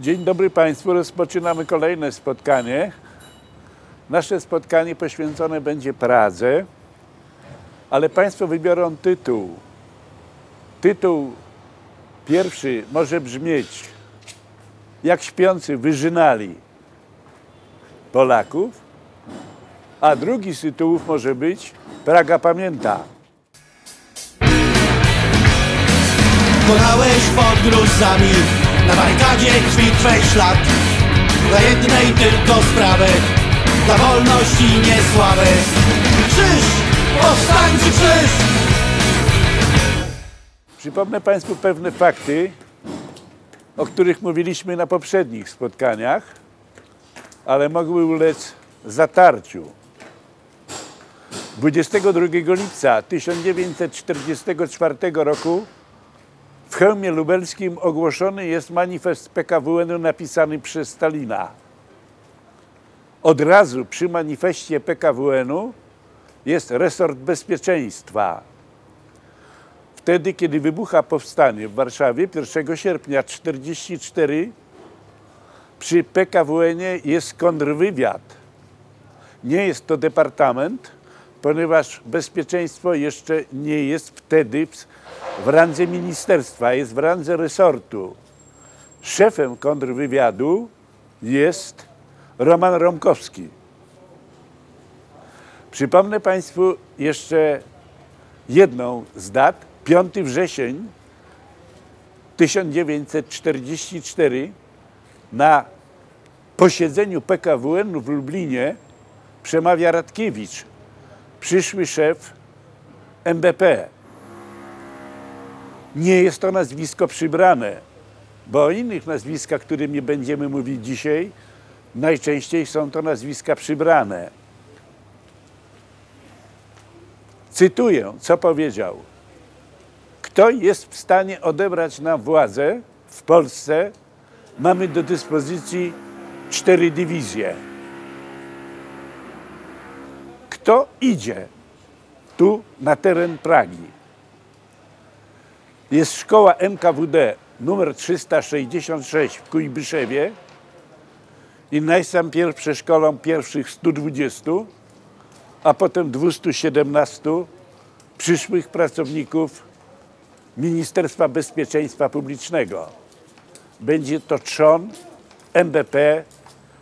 Dzień dobry Państwu. Rozpoczynamy kolejne spotkanie. Nasze spotkanie poświęcone będzie Pradze, ale Państwo wybiorą tytuł. Tytuł pierwszy może brzmieć Jak śpiący wyżynali Polaków, a drugi z tytułów może być Praga pamięta. Konałeś pod gruzami Na barykadzie krwi twej ślad Dla jednej tylko sprawy Dla wolności niesławy Krzyż! Powstańczy krzyż! Przypomnę Państwu pewne fakty, o których mówiliśmy na poprzednich spotkaniach, ale mogły ulec zatarciu. 22 lipca 1944 roku w Chełmie Lubelskim ogłoszony jest manifest PKWN napisany przez Stalina. Od razu przy manifestie PKWN-u jest resort bezpieczeństwa. Wtedy, kiedy wybucha powstanie w Warszawie 1 sierpnia 1944 przy PKWN-ie jest kontrwywiad. Nie jest to departament, ponieważ bezpieczeństwo jeszcze nie jest wtedy w, randze ministerstwa, jest w randze resortu. Szefem kontrwywiadu jest Roman Romkowski. Przypomnę Państwu jeszcze jedną z dat. 5 wrzesień 1944 na posiedzeniu PKWN w Lublinie przemawia Radkiewicz, przyszły szef MBP. Nie jest to nazwisko przybrane, bo o innych nazwiskach, którymi będziemy mówić dzisiaj, najczęściej są to nazwiska przybrane. Cytuję, co powiedział. Kto jest w stanie odebrać nam władzę w Polsce? Mamy do dyspozycji cztery dywizje. Kto idzie tu na teren Pragi? Jest szkoła NKWD numer 366 w Kujbyszewie i najpierw przeszkolą pierwszych 120, a potem 217 przyszłych pracowników Ministerstwa Bezpieczeństwa Publicznego. Będzie to trzon MBP,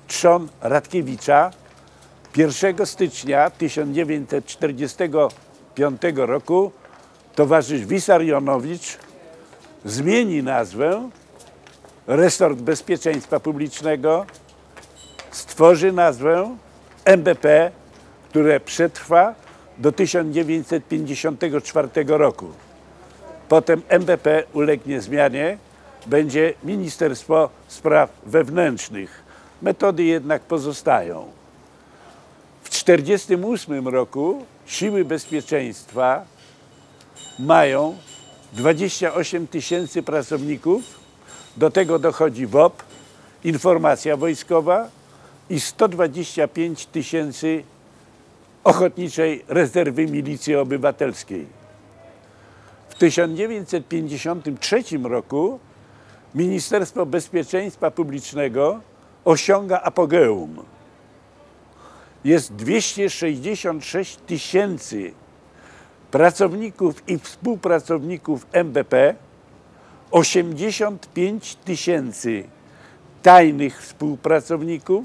trzon Radkiewicza. 1 stycznia 1945 roku towarzysz Wisarionowicz zmieni nazwę Resort Bezpieczeństwa Publicznego, stworzy nazwę MBP, które przetrwa do 1954 roku. Potem MBP ulegnie zmianie, będzie Ministerstwo Spraw Wewnętrznych. Metody jednak pozostają. W 1948 roku siły bezpieczeństwa mają 28 tysięcy pracowników, do tego dochodzi WOP, informacja wojskowa i 125 tysięcy Ochotniczej Rezerwy Milicji Obywatelskiej. W 1953 roku Ministerstwo Bezpieczeństwa Publicznego osiąga apogeum. Jest 266 tysięcy pracowników i współpracowników MBP, 85 tysięcy tajnych współpracowników,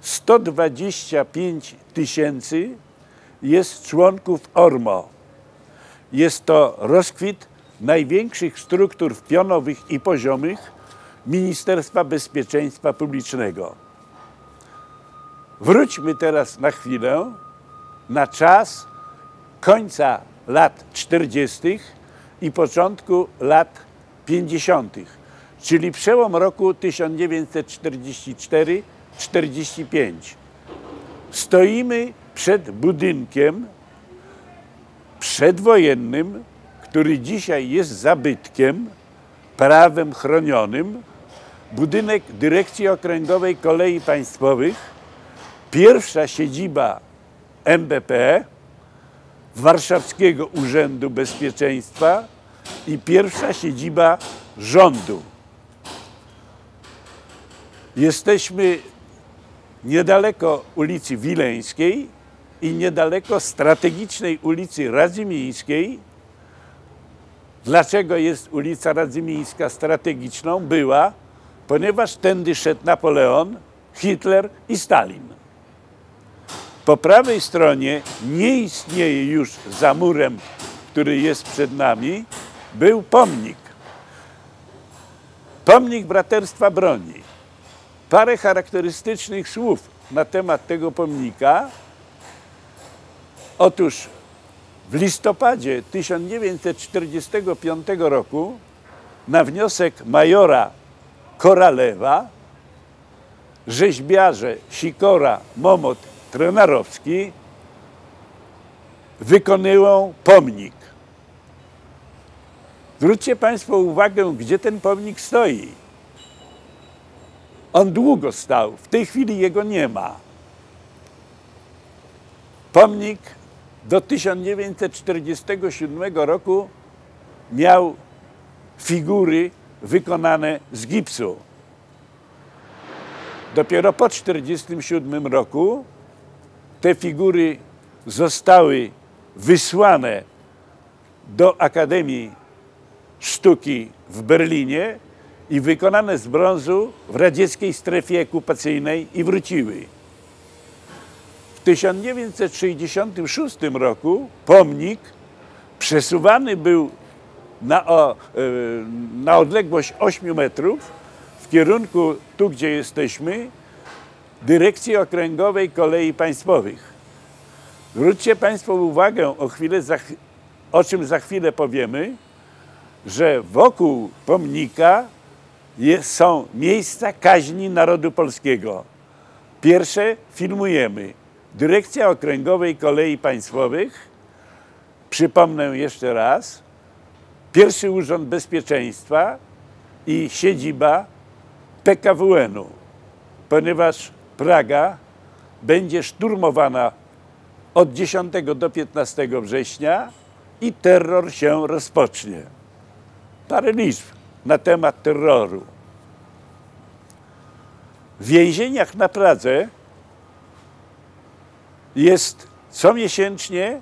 125 tysięcy jest członków ORMO. Jest to rozkwit największych struktur pionowych i poziomych Ministerstwa Bezpieczeństwa Publicznego. Wróćmy teraz na chwilę na czas końca lat 40. i początku lat 50., czyli przełom roku 1944-45. Stoimy przed budynkiem przedwojennym, który dzisiaj jest zabytkiem, prawem chronionym, budynek Dyrekcji Okręgowej Kolei Państwowych, pierwsza siedziba MBP, Warszawskiego Urzędu Bezpieczeństwa i pierwsza siedziba rządu. Jesteśmy niedaleko ulicy Wileńskiej i niedaleko strategicznej ulicy Radzymińskiej. Dlaczego jest ulica Radzymińska strategiczną? Była, ponieważ tędy szedł Napoleon, Hitler i Stalin. Po prawej stronie nie istnieje już za murem, który jest przed nami, był pomnik. Pomnik Braterstwa Broni. Parę charakterystycznych słów na temat tego pomnika. Otóż w listopadzie 1945 roku na wniosek majora Koralewa rzeźbiarze Sikora, Momot, Trenarowski wykonują pomnik. Zwróćcie Państwo uwagę, gdzie ten pomnik stoi. On długo stał, w tej chwili jego nie ma. Pomnik do 1947 roku miał figury wykonane z gipsu. Dopiero po 1947 roku te figury zostały wysłane do Akademii Sztuki w Berlinie i wykonane z brązu w radzieckiej strefie okupacyjnej i wróciły. W 1966 roku pomnik przesuwany był na, o, na odległość 8 metrów w kierunku tu, gdzie jesteśmy, Dyrekcji Okręgowej Kolei Państwowych. Zwróćcie Państwo uwagę, o, chwilę o czym za chwilę powiemy, że wokół pomnika jest, są miejsca kaźni narodu polskiego. Pierwsze filmujemy. Dyrekcja Okręgowej Kolei Państwowych, przypomnę jeszcze raz, Pierwszy Urząd Bezpieczeństwa i siedziba PKWN-u, ponieważ Praga będzie szturmowana od 10 do 15 września i terror się rozpocznie. Parę liczb na temat terroru. W więzieniach na Pradze jest comiesięcznie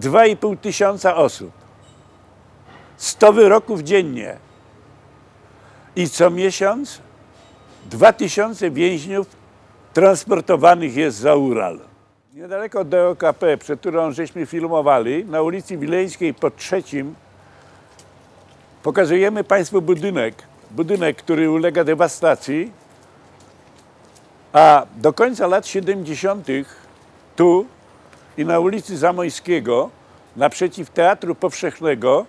2,5 tysiąca osób. 100 wyroków dziennie. I co miesiąc 2000 więźniów transportowanych jest za Ural. Niedaleko DOKP, przed którą żeśmy filmowali, na ulicy Wileńskiej pod trzecim, pokazujemy Państwu budynek. Budynek, który ulega dewastacji, a do końca lat 70. tu i na ulicy Zamojskiego, naprzeciw Teatru Powszechnego,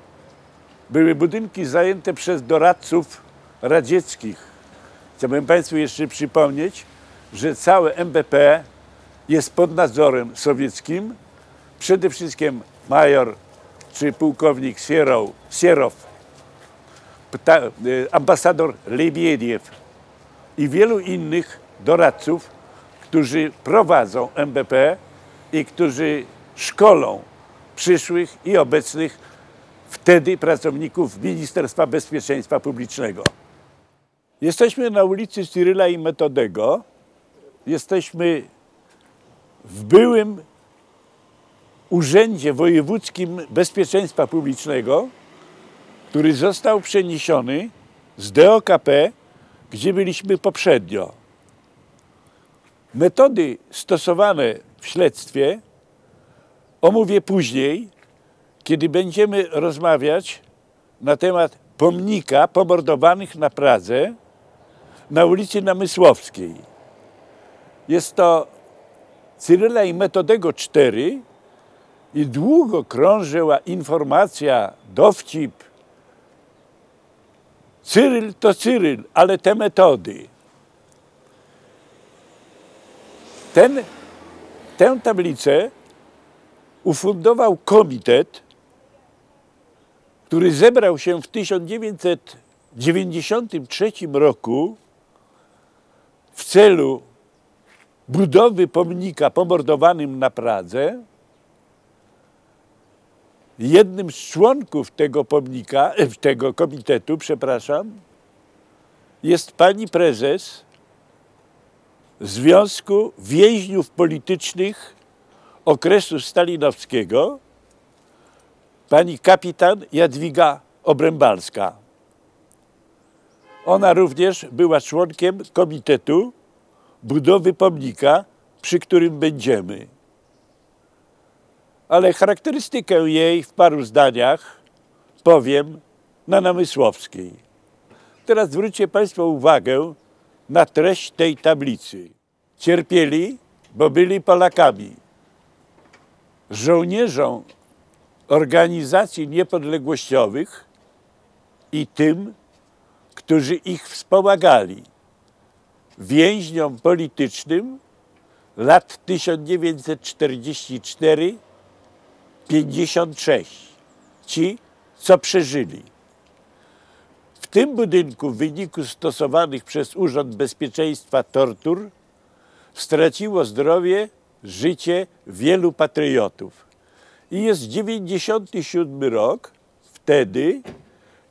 były budynki zajęte przez doradców radzieckich. Chciałbym Państwu jeszcze przypomnieć, że całe MBP jest pod nadzorem sowieckim. Przede wszystkim major czy pułkownik Sierow, Sierow, y, ambasador Lebiediew i wielu innych doradców, którzy prowadzą MBP i którzy szkolą przyszłych i obecnych wtedy pracowników Ministerstwa Bezpieczeństwa Publicznego. Jesteśmy na ulicy Cyryla i Metodego. Jesteśmy w byłym Urzędzie Wojewódzkim Bezpieczeństwa Publicznego, który został przeniesiony z DOKP, gdzie byliśmy poprzednio. Metody stosowane w śledztwie omówię później, kiedy będziemy rozmawiać na temat pomnika pomordowanych na Pradze na ulicy Namysłowskiej. Jest to Cyryla i Metodego 4 i długo krążyła informacja, dowcip. Cyryl to Cyryl, ale te metody. Ten, tę tablicę ufundował komitet, który zebrał się w 1993 roku w celu budowy pomnika pomordowanym na Pradze. Jednym z członków tego pomnika, e, tego komitetu, przepraszam, jest pani prezes Związku Więźniów Politycznych okresu stalinowskiego pani kapitan Jadwiga Obrębalska. Ona również była członkiem komitetu budowy pomnika, przy którym będziemy. Ale charakterystykę jej w paru zdaniach powiem na Namysłowskiej. Teraz zwróćcie Państwo uwagę na treść tej tablicy. Cierpieli, bo byli Polakami. Żołnierzom organizacji niepodległościowych i tym, którzy ich wspomagali. Więźniom politycznym lat 1944-56. Ci, co przeżyli. W tym budynku w wyniku stosowanych przez Urząd Bezpieczeństwa tortur straciło zdrowie, życie wielu patriotów. I jest 97 rok, wtedy,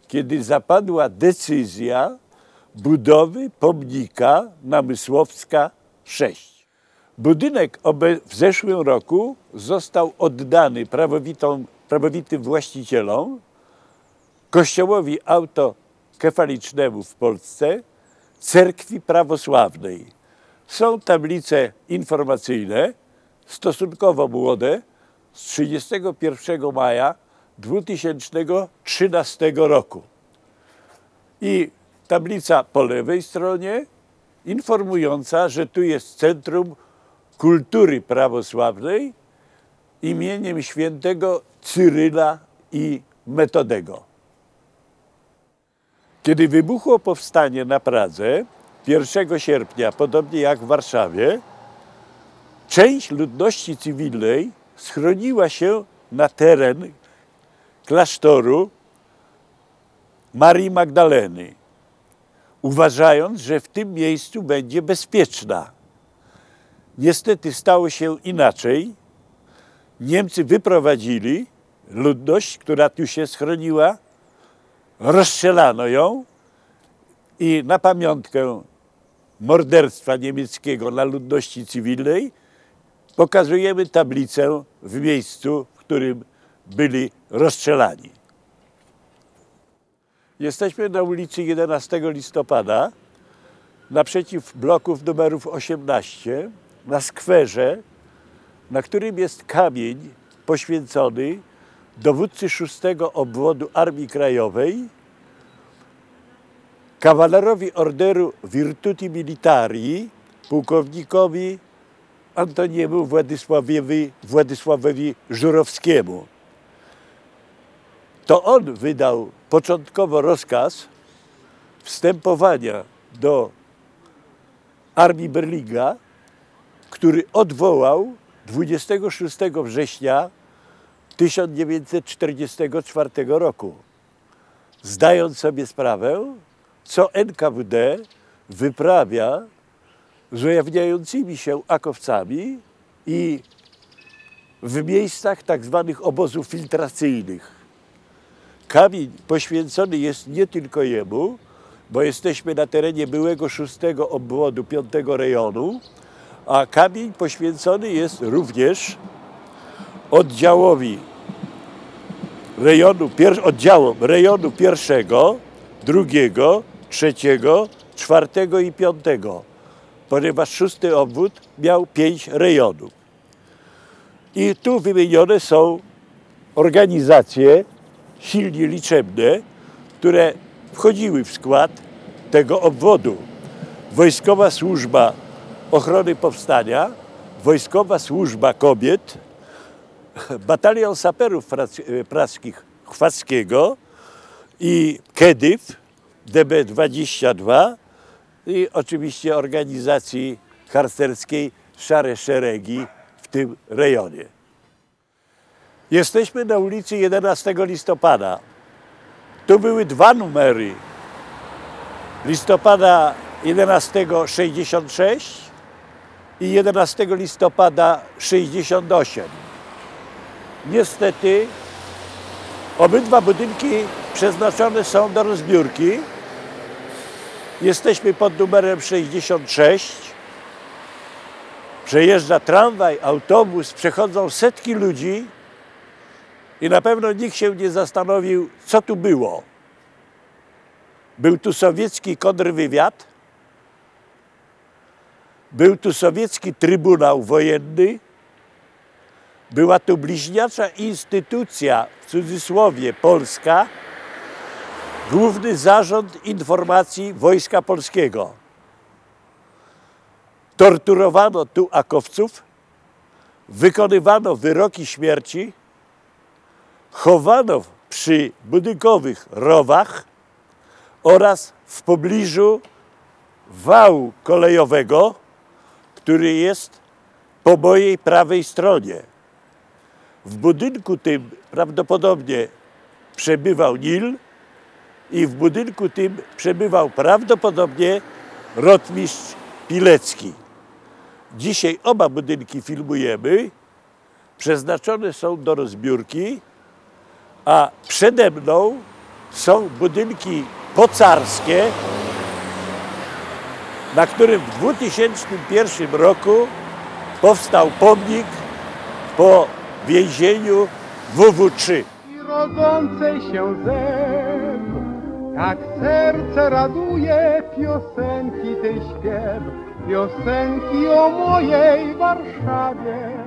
kiedy zapadła decyzja budowy pomnika Namysłowska 6. Budynek w zeszłym roku został oddany prawowitym właścicielom, kościołowi autokefalicznemu w Polsce, cerkwi prawosławnej. Są tablice informacyjne, stosunkowo młode, z 31 maja 2013 roku. I tablica po lewej stronie informująca, że tu jest Centrum Kultury Prawosławnej imieniem świętego Cyryla i Metodego. Kiedy wybuchło powstanie na Pradze 1 sierpnia, podobnie jak w Warszawie, część ludności cywilnej schroniła się na teren klasztoru Marii Magdaleny, uważając, że w tym miejscu będzie bezpieczna. Niestety stało się inaczej. Niemcy wyprowadzili ludność, która tu się schroniła, rozstrzelano ją i na pamiątkę morderstwa niemieckiego na ludności cywilnej pokazujemy tablicę w miejscu, w którym byli rozstrzelani. Jesteśmy na ulicy 11 listopada, naprzeciw bloków numerów 18, na skwerze, na którym jest kamień poświęcony dowódcy 6 obwodu Armii Krajowej, kawalerowi orderu Virtuti Militari, pułkownikowi Antoniemu Władysławowi, Władysławowi Żurowskiemu. To on wydał początkowo rozkaz wstępowania do armii Berlinga, który odwołał 26 września 1944 roku, zdając sobie sprawę, co NKWD wyprawia z ujawniającymi się akowcami i w miejscach tak zwanych obozów filtracyjnych. Kamień poświęcony jest nie tylko jemu, bo jesteśmy na terenie byłego szóstego obwodu piątego rejonu, a kamień poświęcony jest również oddziałowi rejonu, oddziałom rejonu pierwszego, drugiego, trzeciego, czwartego i piątego ponieważ szósty obwód miał pięć rejonów. I tu wymienione są organizacje silnie liczebne, które wchodziły w skład tego obwodu. Wojskowa Służba Ochrony Powstania, Wojskowa Służba Kobiet, Batalion Saperów Praskich Chwackiego i KEDYW DB-22 i oczywiście organizacji harcerskiej Szare Szeregi w tym rejonie. Jesteśmy na ulicy 11 listopada. Tu były dwa numery. Listopada 11 66 i 11 listopada 68. Niestety obydwa budynki przeznaczone są do rozbiórki Jesteśmy pod numerem 66 Przejeżdża tramwaj, autobus, przechodzą setki ludzi i na pewno nikt się nie zastanowił, co tu było. Był tu sowiecki kontrwywiad, był tu sowiecki trybunał wojenny, była tu bliźniacza instytucja, w cudzysłowie polska, Główny Zarząd Informacji Wojska Polskiego. Torturowano tu akowców, wykonywano wyroki śmierci, chowano przy budynkowych rowach oraz w pobliżu wału kolejowego, który jest po mojej prawej stronie. W budynku tym prawdopodobnie przebywał Nil i w budynku tym przebywał prawdopodobnie rotmistrz Pilecki. Dzisiaj oba budynki filmujemy, przeznaczone są do rozbiórki, a przede mną są budynki pocarskie, na którym w 2001 roku powstał pomnik po więzieniu WW3. i rodzącej się zew. Tak serce raduje piosenki tej śpiew, piosenki o mojej Warszawie.